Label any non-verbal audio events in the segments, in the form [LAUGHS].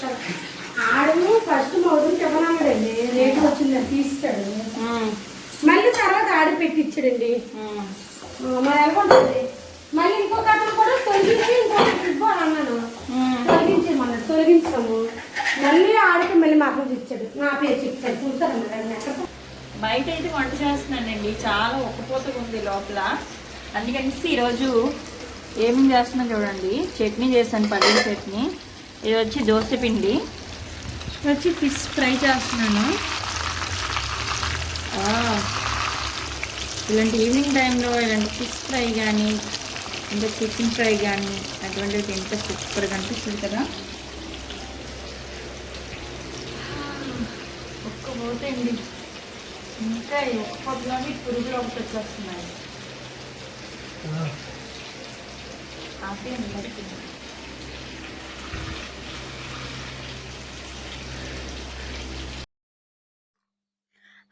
చూస్తారు ఆడము first మౌదులు చెప్పనన్నాడండి rate వచ్చిందని తీస్తాడు. మళ్ళీ తర్వాత ఆడి పెట్టించాడండి. మరి ఎలాగుంటుంది? మళ్ళీ ఇంకొక అతను కూడా తొలగించి ఇవ్వు అని అన్నాను తొలగించేమన్నాడు తొలగించాము. మళ్ళీ ఆడికి మళ్ళీ మాకు ఇచ్చాడు నా పేరు చెప్తాడు ఎక్కడ బయట అయితే వంట చేస్తున్నానండి. చాలా ఒక్కపోతగా ఉంది లోపల. అందుకనేసి ఈరోజు ఏమేం చేస్తున్నాను చూడండి. చట్నీ చేశాను పల్లీల చట్నీ. ఇది వచ్చి దోశ పిండి. ఇది వచ్చి ఫిష్ ఫ్రై చేస్తున్నాను. ఆ, ఇలాంటి ఈవినింగ్ టైంలో ఇలాంటి ఫిష్ ఫ్రై కానీ ఇంకా చికెన్ ఫ్రై కానీ అటువంటివి తింటే సూపర్గా అనిపిస్తుంది కదా. ఒక్క పోతండి ఇంకా ఒక్క పొద్దులోని పురుగులు ఒకటి వచ్చేస్తున్నాయి. Coffee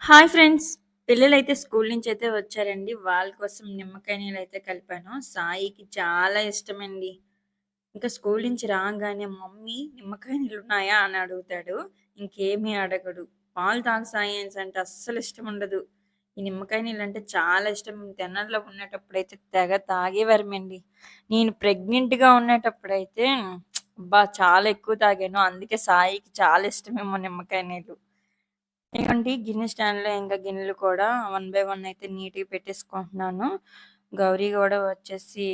hi friends. పిల్లలు అయితే స్కూల్ నుంచి అయితే వచ్చారండి. వాళ్ళ కోసం నిమ్మకాయ నీళ్ళు అయితే కలిపాను. సాయికి చాలా ఇష్టమండి. ఇంకా స్కూల్ నుంచి రాగానే మమ్మీ నిమ్మకాయ నీళ్ళు ఉన్నాయా అని అడుగుతాడు. ఇంకేమీ అడగడు. పాలు తాగు సాయి అంటే అస్సలు ఇష్టం ఉండదు. ఈ నిమ్మకాయ నీళ్ళు అంటే చాలా ఇష్టం. తెన్నల్లో ఉన్నటప్పుడు అయితే తెగ తాగేవారమండి. నేను ప్రెగ్నెంట్గా ఉన్నటప్పుడైతే బా చాలా ఎక్కువ తాగాను. అందుకే సాయికి చాలా ఇష్టమేమో నిమ్మకాయ నీళ్ళు. ఇదిగోండి గిన్నె స్టాండ్‌లో ఇంకా గిన్నెలు కూడా వన్ బై వన్ అయితే నీట్‌గా పెట్టేసుకుంటున్నాను. గౌరీ కూడా వచ్చేసి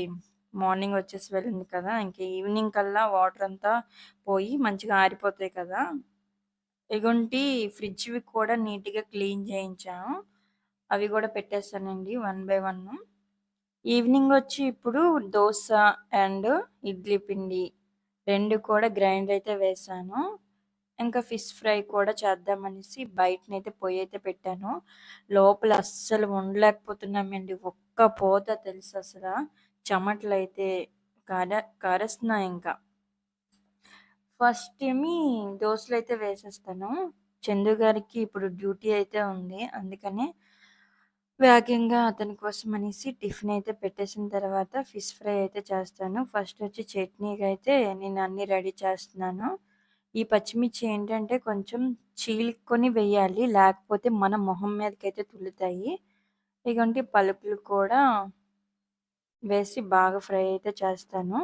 మార్నింగ్ వచ్చేసి వెళ్ళింది కదా! ఇంకా ఈవినింగ్ కల్లా వాటర్ అంతా పోయి మంచిగా ఆరిపోతాయి కదా! ఇగుంటి ఫ్రిడ్జ్‌వి కూడా నీట్‌గా క్లీన్ చేయించాను. అవి కూడా పెట్టేసానండి వన్ బై వన్. ఈవినింగ్ వచ్చి ఇప్పుడు దోస అండ్ ఇడ్లీ పిండి రెండు కూడా గ్రైండర్ అయితే వేసాను ఇంకా ఫిష్ ఫ్రై కూడా చేద్దామనేసి బయటనైతే పొయ్యి అయితే పెట్టాను. లోపల అస్సలు ఉండలేకపోతున్నామండి. ఒక్క పోత అసలు చెమటలు అయితే కార కారేస్తున్నాయి ఇంకా. ఫస్ట్ ఏమి దోశలు అయితే వేసేస్తాను. చందు గారికి ఇప్పుడు డ్యూటీ అయితే ఉంది. అందుకని వేగంగా అతని కోసం అనేసి టిఫిన్ అయితే పెట్టేసిన తర్వాత ఫిష్ ఫ్రై అయితే చేస్తాను. ఫస్ట్ వచ్చి చట్నీకైతే నేను అన్నీ రెడీ చేస్తున్నాను. ఈ పచ్చిమిర్చి ఏంటంటే కొంచెం చీలుకొని వేయాలి. లేకపోతే మన మొహం మీదకైతే తుల్లుతాయి. ఇగోండి పలుకులు కూడా వేసి బాగా ఫ్రై అయితే చేస్తాను.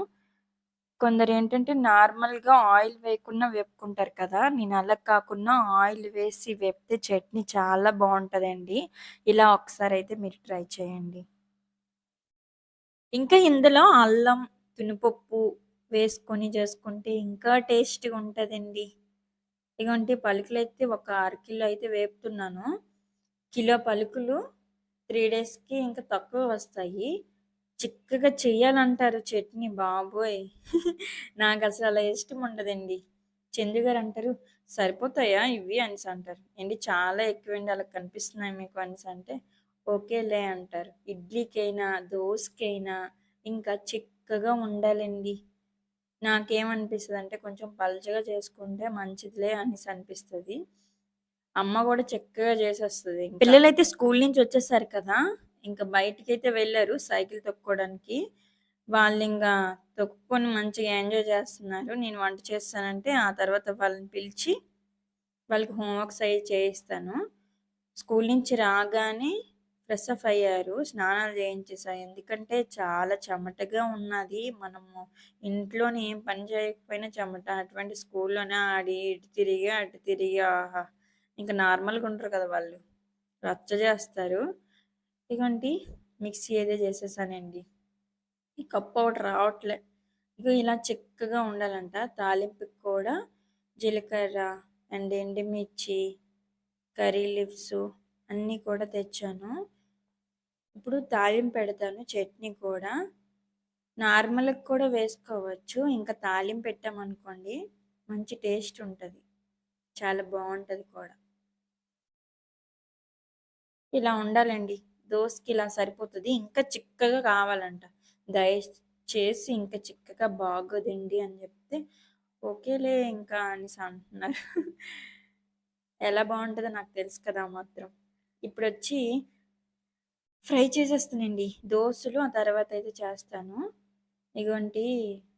కొందరు ఏంటంటే నార్మల్‌గా ఆయిల్ వేయకుండా వేపుకుంటారు కదా! నేను అలా కాకుండా ఆయిల్ వేసి వేపితే చట్నీ చాలా బాగుంటుందండి ఇలా ఒకసారి అయితే మీరు ట్రై చేయండి. ఇంకా ఇందులో అల్లం, తునిపప్పు వేసుకొని చేసుకుంటే ఇంకా టేస్ట్‌గా ఉంటదండి. పలుకులు అయితే ఒక అరకిలో అయితే వేపుతున్నాను. కిలో పలుకులు త్రీ డేస్‌కి ఇంకా తక్కువ వస్తాయి. చిక్కగా చెయ్యాలంటారు చట్నీ బాబోయ్! [LAUGHS] నాకు అసలు అలా ఇష్టం ఉండదండి. చందు గారు అంటారు, "సరిపోతాయా ఇవి?" అనేసి అంటారు. ఏంటి చాలా ఎక్కువండి అలా కనిపిస్తున్నాయి మీకు" అనేసి అంటే, "ఓకేలే" అంటారు. ఇడ్లీకైనా, దోసకైనా ఇంకా చిక్కగా ఉండాలండి. నాకేమనిపిస్తదంటే కొంచెం పలచగా చేసుకుంటే మంచిదిలే అనేసి అనిపిస్తుంది అమ్మ కూడా చక్కగా చేసేస్తుంది పిల్లలైతే స్కూల్ నుంచి వచ్చేసారు కదా! ఇంకా బయటికి అయితే వెళ్ళారు సైకిల్ తొక్కుకోవడానికి. ఇంకా తొక్కుకొని మంచిగా ఎంజాయ్ చేస్తున్నారు. నేను వంట చేస్తానంటే ఆ తర్వాత వాళ్ళని పిలిచి వాళ్ళకి హోంవర్క్స్ అవి చేయిస్తాను. స్కూల్ నుంచి రాగానే ఫ్రెష్ అప్ అయ్యారు. స్నానాలు చేయించేసా. ఎందుకంటే చాలా చెమటగా ఉన్నది. మనము ఇంట్లోనే ఏం పని చేయకపోయినా చెమట. అటువంటి స్కూల్‌లోనే ఆడి ఇటు తిరిగి, అటు తిరిగి ఆహా! ఇంకా నార్మల్‌గా ఉంటారు కదా వాళ్ళు. రచ్చ చేస్తారు. ఇగోండి మిక్సీ ఏదో చేసేసానండి. ఈ కప్ ఒకటి రావట్లే. ఇక ఇలా చిక్కగా ఉండాలంట. తాలింపుకి కూడా జీలకర్ర అండ్ ఎండుమిర్చి, కర్రీ లీవ్స్ అన్నీ కూడా తెచ్చాను. ఇప్పుడు తాలింపు పెడతాను చట్నీ కూడా. నార్మల్‌గా కూడా వేసుకోవచ్చు. ఇంకా తాలింపు పెట్టామనుకోండి మంచి టేస్ట్ ఉంటుంది చాలా బాగుంటుంది కూడా. ఇలా ఉండాలండి. దోశకి ఇలా సరిపోతుంది ఇంకా చిక్కగా కావాలంట. దయచేసి ఇంకా చిక్కగా బాగోదండి అని చెప్తే, ఓకేలే ఇంకా అనేసి అంటున్నారు. [LAUGHS] ఎలా బాగుంటుందో నాకు తెలుసు కదా మాత్రం ఇప్పుడు వచ్చి ఫ్రై చేసేస్తానండి. దోశలు ఆ తర్వాత అయితే చేస్తాను. ఇగోంటి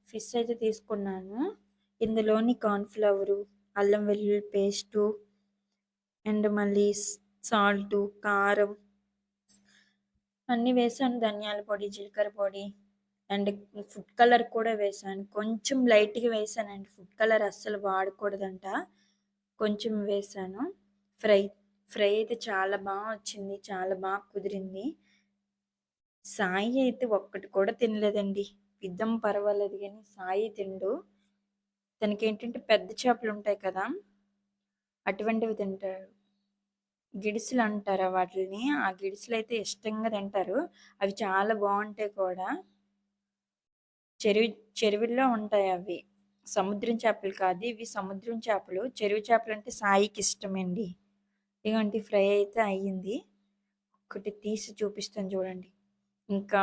ఫిష్ అయితే తీసుకున్నాను. ఇందులోని కార్న్‌ఫ్లవరు, అల్లం వెల్లుల్లి పేస్టు అండ్ మళ్ళీ సాల్ట్ సాల్టు, కారం అన్నీ వేసాను ధనియాల పొడి, జీలకర్ర పొడి అండ్ ఫుడ్ కలర్ కూడా వేసాను కొంచెం లైట్‌గా వేసానండి ఫుడ్ కలర్ అస్సలు వాడకూడదంట. కొంచెం వేసాను ఫ్రై ఫ్రై అయితే చాలా బాగా వచ్చింది. చాలా బాగా కుదిరింది. సాయి అయితే ఒక్కటి కూడా తినలేదండి. పిద్దం పర్వాలేదు కానీ సాయి తిండు తనకి ఏంటంటే పెద్ద చేపలు ఉంటాయి కదా! అటువంటివి తింటాడు. గిడిసెలు అంటారు వాటిని ఆ గిడిసెలయితే ఇష్టంగా తింటారు. అవి చాలా బాగుంటాయి కూడా. చెరువు చెరువుల్లో ఉంటాయి అవి సముద్రం చేపలు కాదు. ఇవి సముద్రం చేపలు. చెరువు చేపలు అంటే సాయికి ఇష్టమండి. ఇగోండి ఫ్రై అయితే అయ్యింది. ఒకటి తీసి చూపిస్తాను చూడండి. ఇంకా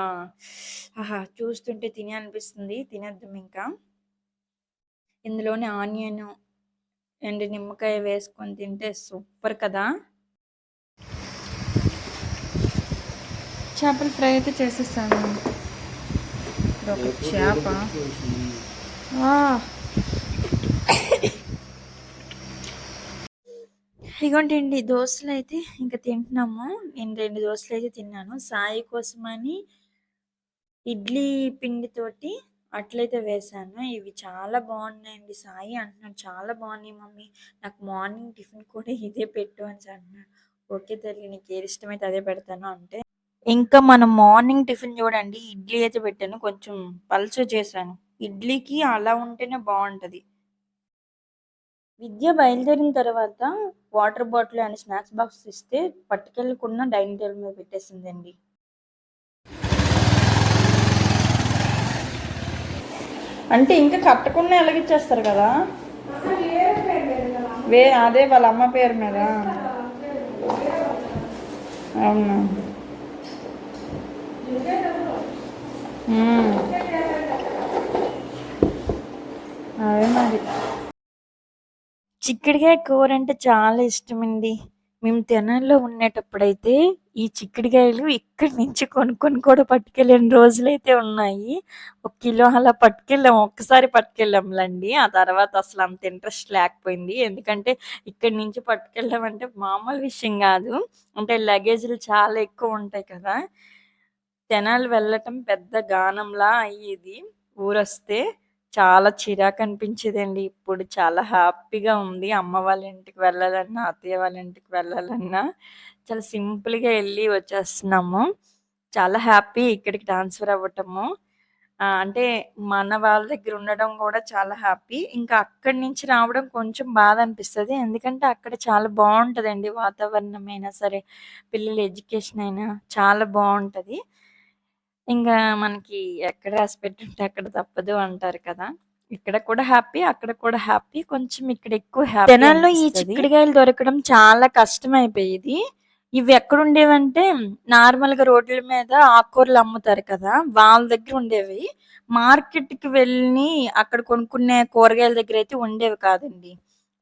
ఆహా! చూస్తుంటే తినేయాలనిపిస్తుంది. తినేద్దాం ఇంకా. ఇందులోని ఆనియను అండ్ నిమ్మకాయ వేసుకొని తింటే సూపర్ కదా! చేపల ఫ్రై అయితే ఇక్కడ ఒక చేప ఆ, దోశలు అయితే ఇంకా తింటున్నాము. నేను రెండు దోశలు అయితే తిన్నాను. సాయి కోసమని ఇడ్లీ పిండితోటి అట్లయితే వేశాను. ఇవి చాలా బాగున్నాయండి సాయి అంటున్నాడు, "చాలా బాగున్నాయి మమ్మీ. నాకు మార్నింగ్ టిఫిన్ కూడా ఇదే పెట్టు" అని అంటున్నాడు. ఓకే తల్లి నీకేది ఇష్టమైతే అదే పెడతాను అంటే, ఇంకా మనం మార్నింగ్ టిఫిన్ చూడండి ఇడ్లీ అయితే పెట్టాను. కొంచెం పల్చగా చేశాను. ఇడ్లీకి అలా ఉంటేనే బాగుంటుంది విద్య బయలుదేరిన తర్వాత water bottle and snacks box ఇస్తే పట్టుకెళ్ళకుండా డైనింగ్ టేబుల్ మీద పెట్టేసిందండి. అంటే ఇంకా కట్టకుండా ఎలాగిచ్చేస్తారు కదా? వే అదే వాళ్ళ అమ్మ పేరు మీద. అవునా? అదే మరి. చిక్కుడుకాయ కూర అంటే చాలా ఇష్టమండి. మేము తెనాల్లో ఉండేటప్పుడైతే ఈ చిక్కుడుకాయలు ఇక్కడి నుంచి కొనుక్కొని కూడా పట్టుకెళ్ళిన రోజులైతే ఉన్నాయి. ఒక కిలో అలా పట్టుకెళ్ళాం. ఒక్కసారి పట్టుకెళ్ళాంలండి ఆ తర్వాత అసలు అంత ఇంట్రెస్ట్ లేకపోయింది. ఎందుకంటే ఇక్కడి నుంచి పట్టుకెళ్ళామంటే మామూలు విషయం కాదు అంటే లగేజ్‌లు చాలా ఎక్కువ ఉంటాయి కదా! తెనాలి వెళ్ళటం పెద్ద గానంలా అయ్యేది ఊరొస్తే. చాలా చిరాకనిపించేదండి. ఇప్పుడు చాలా హ్యాపీగా ఉంది. అమ్మ వాళ్ళ ఇంటికి వెళ్ళాలన్నా, అత్తయ్య వాళ్ళ ఇంటికి వెళ్ళాలన్నా చాలా సింపుల్‌గా వెళ్ళి వచ్చేస్తున్నాము. చాలా హ్యాపీ ఇక్కడికి ట్రాన్స్‌ఫర్ అవ్వటము. అంటే మన వాళ్ళ దగ్గర ఉండడం కూడా చాలా హ్యాపీ. ఇంకా అక్కడి నుంచి రావడం కొంచెం బాధ అనిపిస్తుంది ఎందుకంటే అక్కడ చాలా బాగుంటుందండి వాతావరణం అయినా సరే, పిల్లల ఎడ్యుకేషన్ అయినా చాలా బాగుంటుంది ఇంగా మనకి ఎక్కడ రాసి పెట్టుంటే అక్కడ తప్పదు అంటారు కదా! ఇక్కడ కూడా హ్యాపీ. అక్కడ కూడా హ్యాపీ. కొంచెం ఇక్కడ ఎక్కువ హ్యాపీ తెనాలిలో ఈ. చిక్కుడుకాయలు దొరకడం చాలా కష్టమైపోయేది. ఇవి ఎక్కడుండేవంటే నార్మల్‌గా రోడ్ల మీద ఆకుకూరలు అమ్ముతారు కదా! వాళ్ళ దగ్గర ఉండేవి. మార్కెట్‌కి వెళ్ళి అక్కడ కొనుక్కునే కూరగాయల దగ్గరైతే ఉండేవి కాదండి.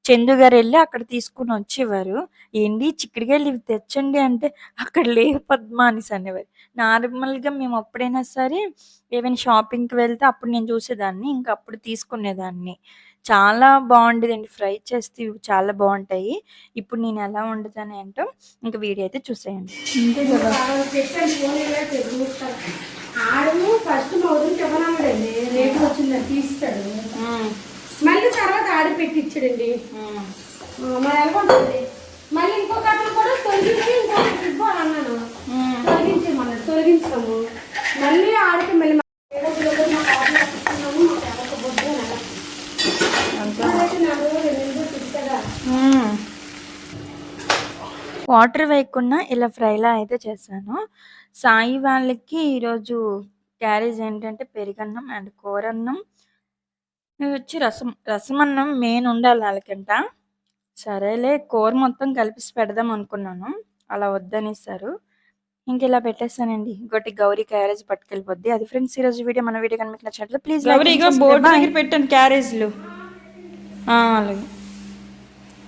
చందు గారెళ్ళి అక్కడ తీసుకొని వచ్చేవారు. "ఏండి చిక్కుడుకాయలు ఇవి తెచ్చండి" అంటే, "అక్కడ లేవు పద్మ" అనేసి అనేవారు. నార్మల్‌గా మేము ఎప్పుడైనా సరే ఏవైనా షాపింగ్‌కి వెళ్తే అప్పుడు నేను చూసేదాన్ని. ఇంక అప్పుడు తీసుకునేదాన్ని. చాలా బావుండేదండి. ఫ్రై చేస్తే ఇవి చాలా బావుంటాయి. ఇప్పుడు నేను ఎలా వండుతాను ఏంటో ఇంక వీడియో అయితే చూసేయండి. అంతే కదా వాళ్ళు చెప్పాను ఫోన్ ఇలా చెప్పి చూస్తాను. ఆడము ఫస్ట్ మా వదిన చెప్పనన్నాడండి రేటు వచ్చిందని తీస్తాడు మళ్ళీ ఆడి పెట్టించాడండి మరి ఎలాగుంటుంది? మళ్ళీ ఇంకొక అతను కూడా తొలగించి ఇంకొకటి ఇవ్వు అని అన్నాను. తొలగించేమన్నాడు తొలగించాము. మళ్ళీ ఆడికి మళ్ళీ? వాటర్ వేయకుండా ఇలా ఫ్రైలా అయితే చేశాను. సాయి వాళ్ళకి ఈరోజు క్యారేజ్ ఏంటంటే పెరుగన్నం అండ్ కూరన్నం. ఇది వచ్చి రసం. రసమన్నం మెయిన్ ఉండాలి ఆళ్ళకంట. సరేలే కూర మొత్తం కలిపేసి పెడదాం అనుకున్నాను. అలా వద్దనేసారు. ఇంక ఇలా పెట్టేసానండి. ఇంకోటి గౌరీ క్యారేజ్ పట్టుకెళ్ళిపోద్ది. అది ఫ్రెండ్స్ ఈరోజు వీడియో. మన వీడియో కనుక నచ్చినట్లయితే ప్లీజ్. బోర్డు. దగ్గర పెట్టాను క్యారేజ్లు ఆ, అలాగే